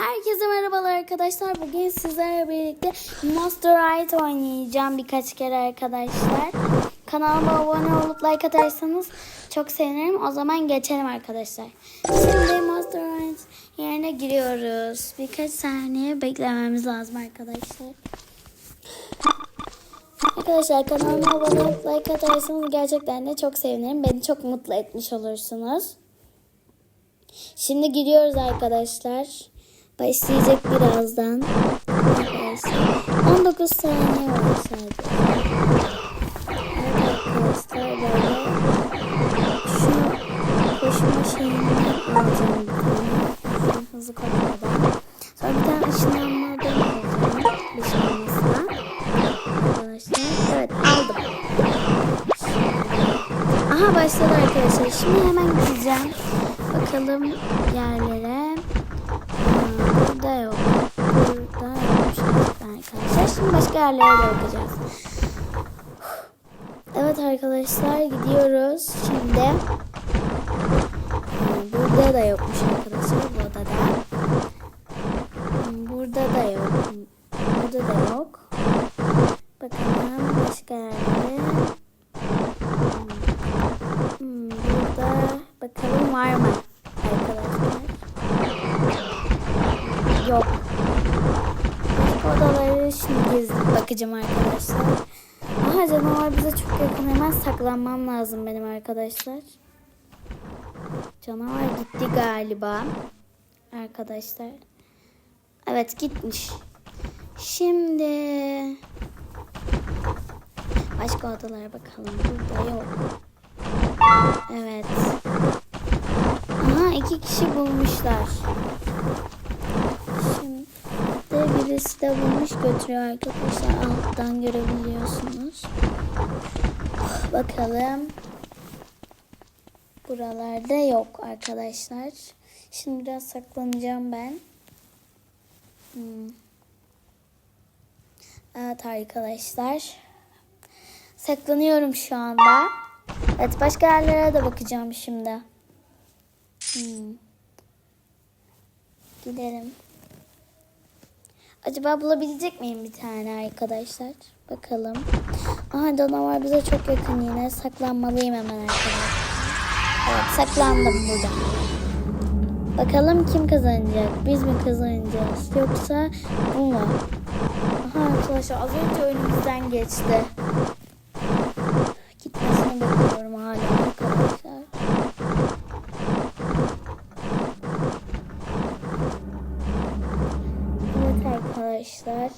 Herkese merhabalar arkadaşlar. Bugün sizlerle birlikte Monster Ride oynayacağım birkaç kere arkadaşlar. Kanalıma abone olup like atarsanız çok sevinirim. O zaman geçelim arkadaşlar. Şimdi Monster Ride yerine giriyoruz. Birkaç saniye beklememiz lazım arkadaşlar. Arkadaşlar kanalıma abone olup like atarsanız gerçekten de çok sevinirim. Beni çok mutlu etmiş olursunuz. Şimdi gidiyoruz arkadaşlar. Başlayacak birazdan. Arkadaşlar. 19 saniye var sadece. Evet arkadaşlar böyle şu koşma şeyini alacağım hızlı koşmadan. Sonra bir tane ışınlanmadan alacağım. Işınlanmasına. Evet aldım. Aha başladı arkadaşlar. Şimdi hemen gideceğim. Bakalım yerlere. Arkadaşlar. Şimdi başka yerlere de bakacağız. Evet arkadaşlar gidiyoruz. Şimdi burada da yokmuş arkadaşlar. Bu odada. Burada da yok. Burada da yok. Bakalım başka yerlere. Hmm, burada bakalım var mı arkadaşlar? Yok. Başka odaları şimdi gezip bakacağım arkadaşlar. Aha canavar bize çok yakın. Hemen saklanmam lazım benim arkadaşlar. Canavar gitti galiba. Arkadaşlar. Evet gitmiş. Şimdi başka odalara bakalım. Burada yok. Evet. Aha iki kişi bulmuşlar. Şimdi birisi de bulmuş götürüyor arkadaşlar. Alttan görebiliyorsunuz. Bakalım. Buralarda yok arkadaşlar. Şimdi biraz saklanacağım ben. Hmm. Evet arkadaşlar. Saklanıyorum şu anda. Evet başka yerlere de bakacağım şimdi. Hmm. Gidelim. Acaba bulabilecek miyim bir tane arkadaşlar? Bakalım. Aha canavar bize çok yakın yine. Saklanmalıyım hemen arkadaşlar. Evet saklandım burada. Bakalım kim kazanacak? Biz mi kazanacağız? Yoksa bu mu? Aha arkadaşlar az önce önümüzden geçti. Gitmesine bekliyorum hala arkadaşlar. Evet arkadaşlar.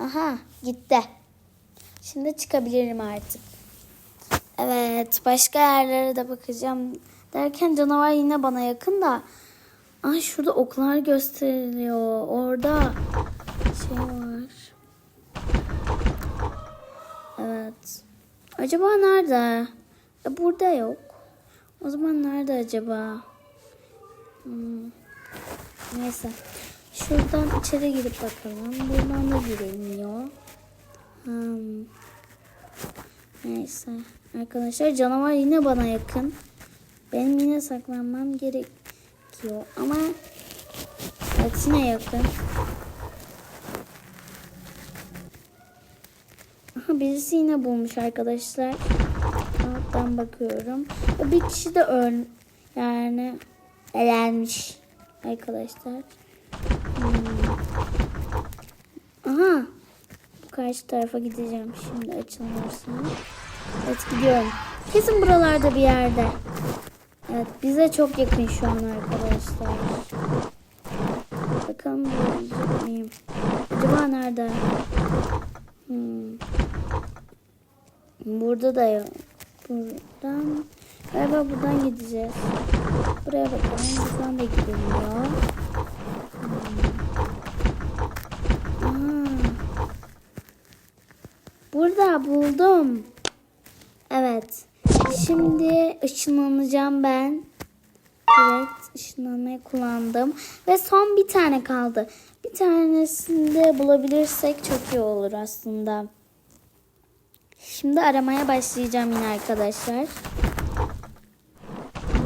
Aha gitti. Şimdi çıkabilirim artık. Evet başka yerlere de bakacağım. Derken canavar yine bana yakın da. Ay şurada oklar gösteriliyor. Orada şey var. Evet. Acaba nerede? E, burada yok. O zaman nerede acaba? Hmm. Neyse. Şuradan içeri girip bakalım. Buradan da girilmiyor. Hmm. Neyse. Arkadaşlar canavar yine bana yakın. Benim yine saklanmam gerekiyor. Ama yine yakın. Aha birisi yine bulmuş arkadaşlar. Alttan bakıyorum. Bir kişi de öl yani elenmiş arkadaşlar. Hmm. Aha. Karşı tarafa gideceğim şimdi açılırsa. Evet gidiyorum. Kesin buralarda bir yerde. Evet bize çok yakın şu an arkadaşlar. Bakalım bulabilecek miyim? Acaba nerede? Hmm. Burada da yok. Buradan galiba buradan gideceğiz. Buraya bakalım. Buradan da gidilmiyor. Hmm. Burada buldum. Evet. Şimdi ışınlanacağım ben. Evet ışınlanmayı kullandım. Ve son bir tane kaldı. Bir tanesini de bulabilirsek çok iyi olur aslında. Şimdi aramaya başlayacağım yine arkadaşlar.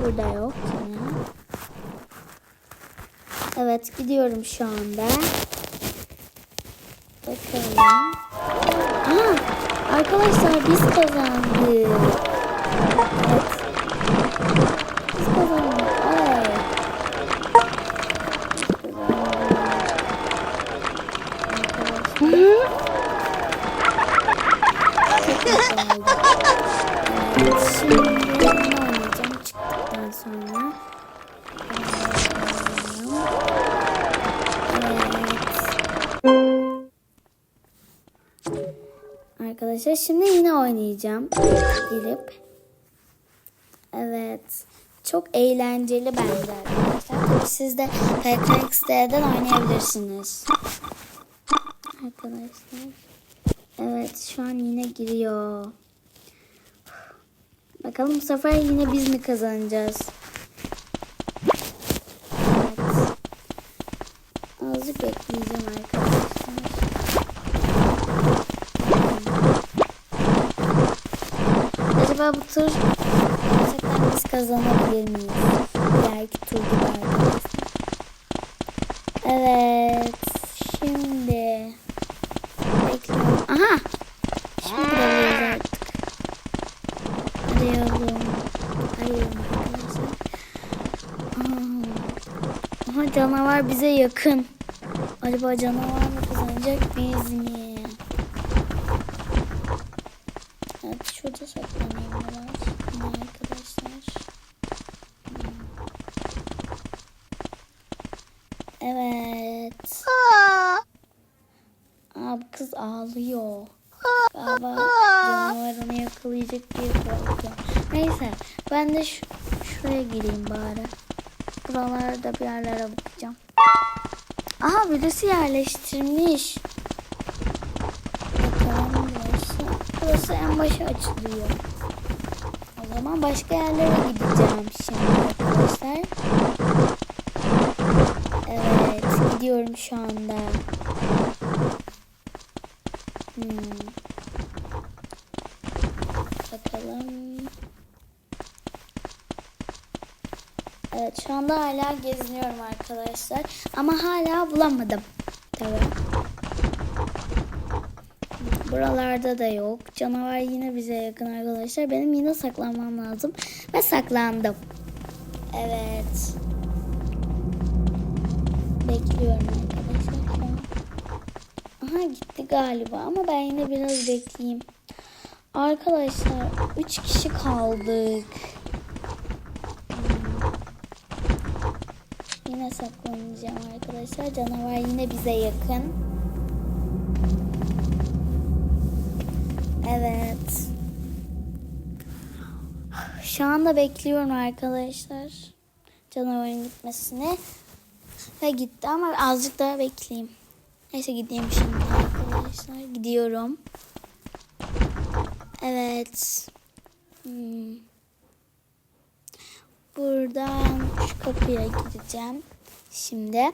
Burada yok yine. Evet gidiyorum şu anda. Bakalım. Arkadaşlar biz kazandık. Evet. Biz kazandık. Ay. Çok güzeldi. Evet, şimdi Arkadaşlar şimdi yine oynayacağım. Girip. Evet. Çok eğlenceli bence arkadaşlar. Siz de PKXD'den oynayabilirsiniz. Arkadaşlar. Evet şu an yine giriyor. Bakalım bu sefer yine biz mi kazanacağız? Evet. Azıcık bekleyeceğim arkadaşlar. Acaba bu tur gerçekten biz kazanabilir miyiz? Belki tur gibi arkadaşlar. Evet. Şimdi bekliyorum. Aha. Şimdi gidebiliriz artık. Arayalım. Aa. Aha canavar bize yakın. Acaba canavar mı kazanacak biz mi? Evet şurada saklanayım biraz. Yine arkadaşlar. Hmm. Evet. Aa bu kız ağlıyor. Galiba canavar onu yakalayacak diye korkuyor. Neyse ben de şu, şuraya gireyim bari. Buralarda bir yerlere bakacağım. Aha birisi yerleştirmiş. Bakalım burası. En başa açılıyor. O zaman başka yerlere gideceğim şimdi arkadaşlar. Gidiyorum şu anda. Hmm. Bakalım. Evet şu anda hala geziniyorum arkadaşlar. Ama hala bulamadım. Tabii. Buralarda da yok. Canavar yine bize yakın arkadaşlar. Benim yine saklanmam lazım. Ve saklandım. Evet. Bekliyorum arkadaşlar. Aha gitti galiba ama ben yine biraz bekleyeyim. Arkadaşlar 3 kişi kaldık. Hmm. Yine saklanacağım arkadaşlar. Canavar yine bize yakın. Evet. Şu anda bekliyorum arkadaşlar. Canavarın gitmesini. Ve gitti ama azıcık daha bekleyeyim. Neyse gideyim şimdi arkadaşlar. Gidiyorum. Evet. Hmm. Buradan şu kapıya gireceğim. Şimdi.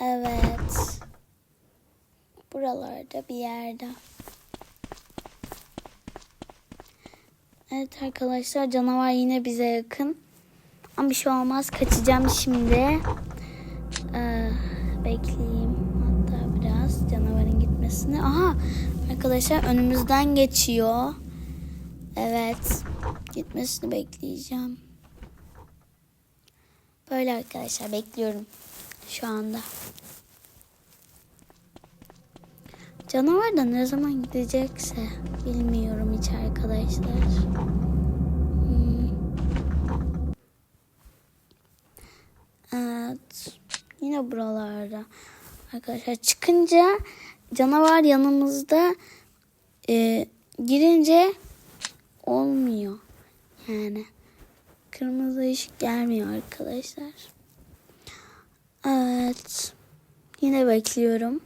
Evet. Buralarda bir yerde. Evet arkadaşlar canavar yine bize yakın. Ama bir şey olmaz. Kaçacağım şimdi. Ee, bekleyeyim. Hatta biraz canavarın gitmesini. Aha arkadaşlar önümüzden geçiyor. Evet. Gitmesini bekleyeceğim. Böyle arkadaşlar bekliyorum. Şu anda. Canavar da ne zaman gidecekse bilmiyorum hiç arkadaşlar. Evet. Yine buralarda. Arkadaşlar çıkınca canavar yanımızda e, girince olmuyor. Yani kırmızı ışık gelmiyor arkadaşlar. Evet. Yine bekliyorum.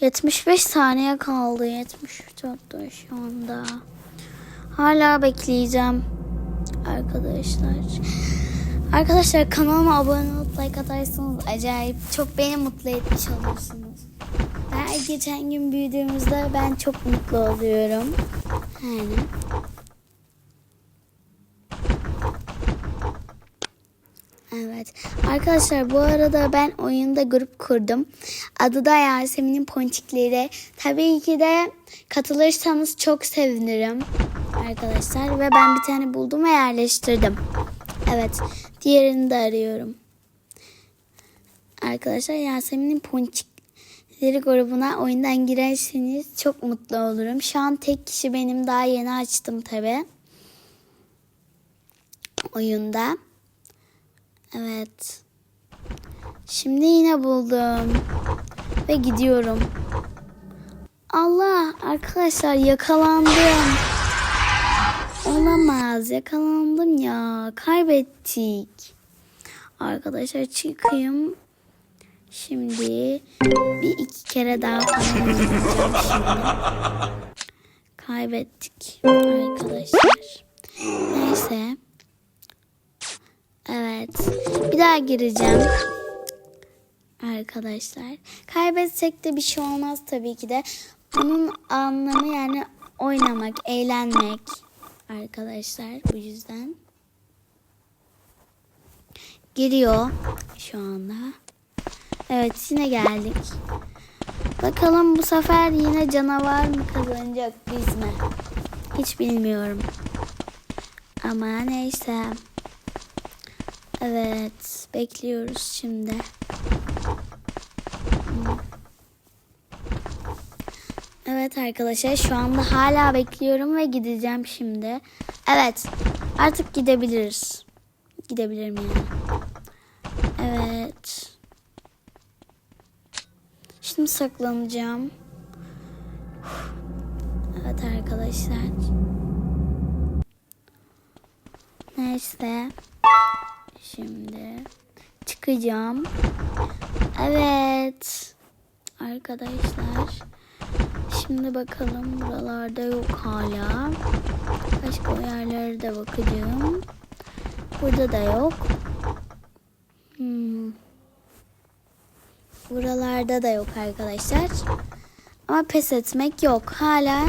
75 saniye kaldı. 74 da şu anda. Hala bekleyeceğim. Arkadaşlar. Arkadaşlar kanalıma abone olup like atarsanız acayip çok beni mutlu etmiş olursunuz. Her geçen gün büyüdüğümüzde ben çok mutlu oluyorum. Yani. Evet. Arkadaşlar bu arada ben oyunda grup kurdum. Adı da Yasemin'in Ponçikleri. Tabii ki de katılırsanız çok sevinirim arkadaşlar. Ve ben bir tane buldum ve yerleştirdim. Evet. Diğerini de arıyorum. Arkadaşlar Yasemin'in Ponçikleri grubuna oyundan girerseniz çok mutlu olurum. Şu an tek kişi benim daha yeni açtım tabii. Oyunda. Evet. Şimdi yine buldum. Ve gidiyorum. Allah arkadaşlar yakalandım. Olamaz yakalandım ya. Kaybettik. Arkadaşlar çıkayım. Şimdi bir iki kere daha falan. Kaybettik arkadaşlar. Neyse. Evet. Bir daha gireceğim. Arkadaşlar. Kaybetsek de bir şey olmaz tabii ki de. Bunun anlamı yani oynamak, eğlenmek. Arkadaşlar bu yüzden. Giriyor şu anda. Evet yine geldik. Bakalım bu sefer yine canavar mı kazanacak biz mi? Hiç bilmiyorum. Ama neyse. Evet, bekliyoruz şimdi. Evet arkadaşlar şu anda hala bekliyorum ve gideceğim şimdi. Evet artık gidebiliriz. Gidebilirim yani. Evet. Şimdi saklanacağım. Evet arkadaşlar. Neyse. Şimdi çıkacağım. Evet. Arkadaşlar. Şimdi bakalım buralarda yok hala. Başka yerlere de bakacağım. Burada da yok. Hmm. Buralarda da yok arkadaşlar. Ama pes etmek yok. Hala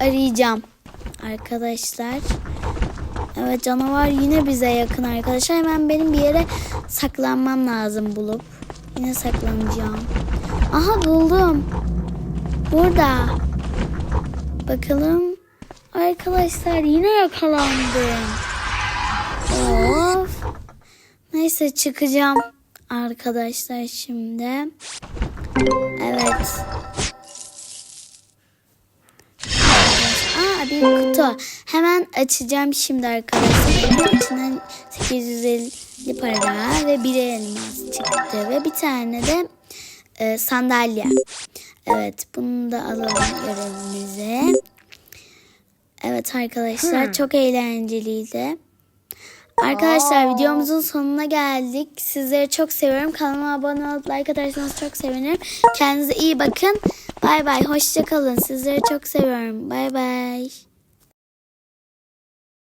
arayacağım arkadaşlar. Evet canavar yine bize yakın arkadaşlar. Hemen benim bir yere saklanmam lazım bulup. Yine saklanacağım. Aha buldum. Burada. Bakalım. Arkadaşlar yine yakalandım. Of. Neyse çıkacağım. Arkadaşlar şimdi. Evet. Aa bir kutu. Hemen açacağım şimdi arkadaşlar. İçinden 850 para ve bir elmas çıktı. Ve bir tane de e, sandalye. Evet bunu da alalım görevimize. Evet arkadaşlar çok eğlenceliydi. Arkadaşlar videomuzun sonuna geldik. Sizleri çok seviyorum. Kanalıma abone olup like atarsanız çok sevinirim. Kendinize iyi bakın. Bay bay. Hoşçakalın. Sizleri çok seviyorum. Bay bay.